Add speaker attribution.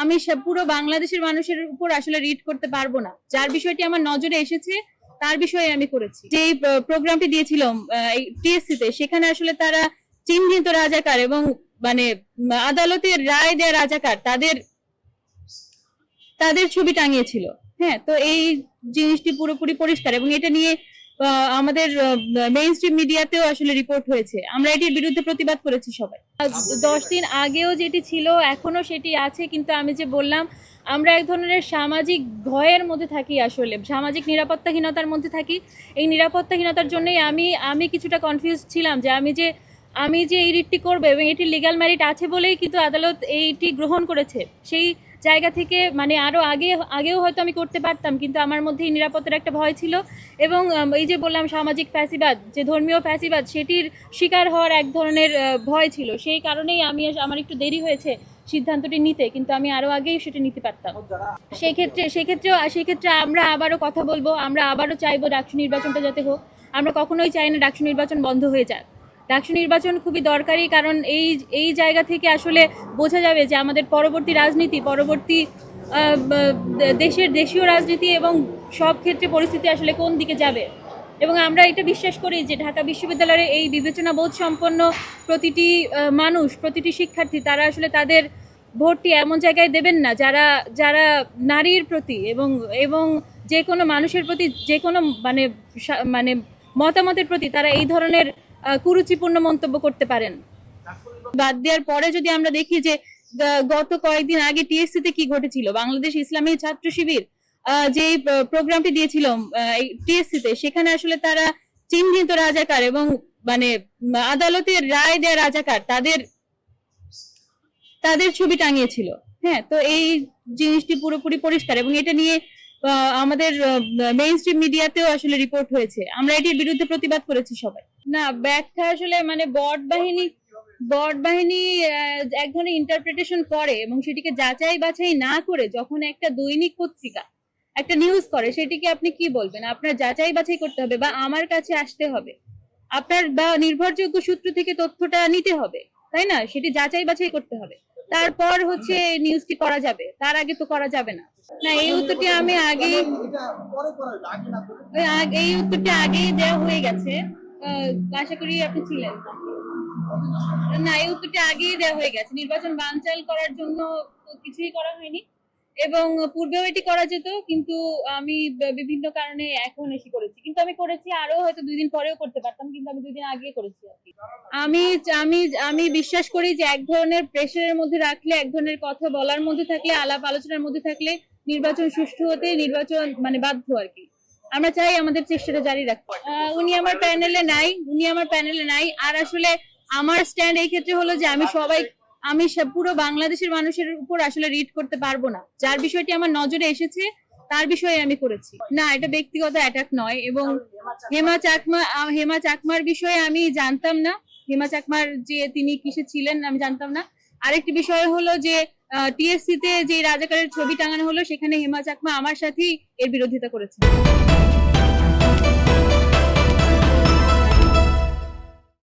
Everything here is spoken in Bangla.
Speaker 1: আমি পুরো বাংলাদেশের মানুষের উপর আসলে রিড করতে পারব না। যার বিষয়টি আমার নজরে এসেছে, তার বিষয়ে আমি করেছি। যে প্রোগ্রামটি দিয়েছিলাম টিএসসি তে সেখানে আসলে তারা চিহ্নিত রাজাকার এবং মানে আদালতের রায় দেয়া রাজাকার তাদের তাদের ছবি টাঙিয়েছিল। হ্যাঁ তো এই জিনিসটি পুরোপুরি পরিষ্কার এবং এটা নিয়ে আমাদের মেইন স্ট্রিম মিডিয়াতেও আসলে রিপোর্ট হয়েছে। আমরা এটির বিরুদ্ধে প্রতিবাদ করেছি সবাই। দশ দিন আগেও যেটি ছিল এখনও সেটি আছে কিন্তু আমি যে বললাম আমরা এক ধরনের সামাজিক ভয়ের মধ্যে থাকি আসলে সামাজিক নিরাপত্তাহীনতার মধ্যে থাকি। এই নিরাপত্তাহীনতার জন্যই আমি আমি কিছুটা কনফিউজ ছিলাম যে আমি যে আমি যে এই রিটটি করব এবং এটি লিগ্যাল ম্যারিট আছে বলেই কিন্তু আদালত এইটি গ্রহণ করেছে। সেই জায়গা থেকে মানে আরও আগে, আগেও হয়তো আমি করতে পারতাম, কিন্তু আমার মধ্যে এই নিরাপত্তার একটা ভয় ছিল। এবং এই যে বললাম সামাজিক ফ্যাসিবাদ, যে ধর্মীয় ফ্যাসিবাদ, সেটির শিকার হওয়ার এক ধরনের ভয় ছিল। সেই কারণেই আমি আমার একটু দেরি হয়েছে সিদ্ধান্তটি নিতে, কিন্তু আমি আরও আগেই সেটা নিতে পারতাম। সেই ক্ষেত্রে সেক্ষেত্রেও সেক্ষেত্রে আমরা আবারও কথা বলব, আমরা আবারও চাইব ডাকসু নির্বাচনটা যাতে হোক। আমরা কখনোই চাই না ডাকসু নির্বাচন বন্ধ হয়ে যাক। ডাকসু নির্বাচন খুবই দরকারি, কারণ এই এই জায়গা থেকে আসলে বোঝা যাবে যে আমাদের পরবর্তী রাজনীতি, পরবর্তী দেশের দেশীয় রাজনীতি এবং সব ক্ষেত্রে পরিস্থিতি আসলে কোন দিকে যাবে। এবং আমরা এটা বিশ্বাস করি যে ঢাকা বিশ্ববিদ্যালয়ের এই বিবেচনা বোধ সম্পন্ন প্রতিটি মানুষ, প্রতিটি শিক্ষার্থী, তারা আসলে তাদের ভোটটি এমন জায়গায় দেবেন না, যারা যারা নারীর প্রতি এবং এবং যে কোনো মানুষের প্রতি যে কোনো মানে মানে মতামতের প্রতি তারা এই ধরনের কুরুচিপূর্ণ মন্তব্য করতে পারেন। বাদ দেওয়ার পরে যদি আমরা দেখি যে গত কয়েকদিন আগে টিএসসি তে কি ঘটেছিল? বাংলাদেশ ইসলামী ছাত্র শিবির যে প্রোগ্রামটি দিয়েছিল টিএসসি তে সেখানে আসলে তারা চিহ্নিত রাজাকার এবং মানে আদালতের রায় দেয়া রাজাকার তাদের তাদের ছবি টাঙিয়েছিল। হ্যাঁ তো এই জিনিসটি পুরোপুরি পরিষ্কার এবং এটা নিয়ে আমাদের মেইন স্ট্রিম মিডিয়াতেও আসলে রিপোর্ট হয়েছে। আমরা এটির বিরুদ্ধে প্রতিবাদ করেছি সবাই। না, ব্যাখ্যা আসলে মানে বট বাহিনী বট বাহিনী এক ধরনের ইন্টারপ্রিটেশন করে এবং সেটিকে যাচাই বাছাই না করে যখন একটা দৈনিক পত্রিকা, একটা নিউজ করে, সেটিকে আপনি কি বলবেন? আপনার যাচাই বাছাই করতে হবে বা আমার কাছে আসতে হবে। আপনার বা নির্ভরযোগ্য সূত্র থেকে তথ্যটা নিতে হবে, তাই না? সেটি যাচাই বাছাই করতে হবে। তারপর হচ্ছে নিউজটি করা যাবে। তার আগে তো করা যাবে না। না এই উত্তরটি আমি আগেই এই উত্তরটি আগেই দেওয়া হয়ে গেছে। আশা করি আপনি ছিলেন। না এই উত্তরটি আগেই দেওয়া হয়ে গেছে। নির্বাচন বানচাল করার জন্য কিছুই করা হয়নি। এবং পূর্বেও এটি করা যেত, কিন্তু আমি বিভিন্ন কারণে এখন এসে করেছি। কিন্তু আমি করেছি আরও হয়তো দুই দিন পরেও করতে পারতাম, কিন্তু আমি দুই দিন আগে করেছি আমি আমি আমি বিশ্বাস করি যে এক ধরনের প্রেশারের মধ্যে রাখলে, এক ধরনের কথা বলার মধ্যে থাকলে, আলাপ আলোচনার মধ্যে থাকলে নির্বাচন সুষ্ঠু হতে নির্বাচন মানে বাধ্য আর কি। আমরা চাই আমাদের চেষ্টাটা জারি রাখতে। উনি আমার প্যানেলে নাই, উনি আমার প্যানেলে নাই। আর আসলে আমার স্ট্যান্ড এই ক্ষেত্রে হলো যে আমি সবাই আমি পুরো বাংলাদেশের মানুষের উপর আসলে রিড করতে পারব না। যার বিষয়টি আমার নজরে এসেছে, তার বিষয়ে আমি করেছি। না, এটা ব্যক্তিগত অ্যাটাক নয় এবং হেমা চাকমা হেমা চাকমার বিষয়ে আমি জানতাম না। হেমা চাকমার যে তিনি কিসে ছিলেন আমি জানতাম না। আরেকটি বিষয় হলো যে টিএসসি তে যে রাজাকারের ছবি টাঙানো হলো, সেখানে হেমা চাকমা আমার সাথেই এর বিরোধিতা করেছে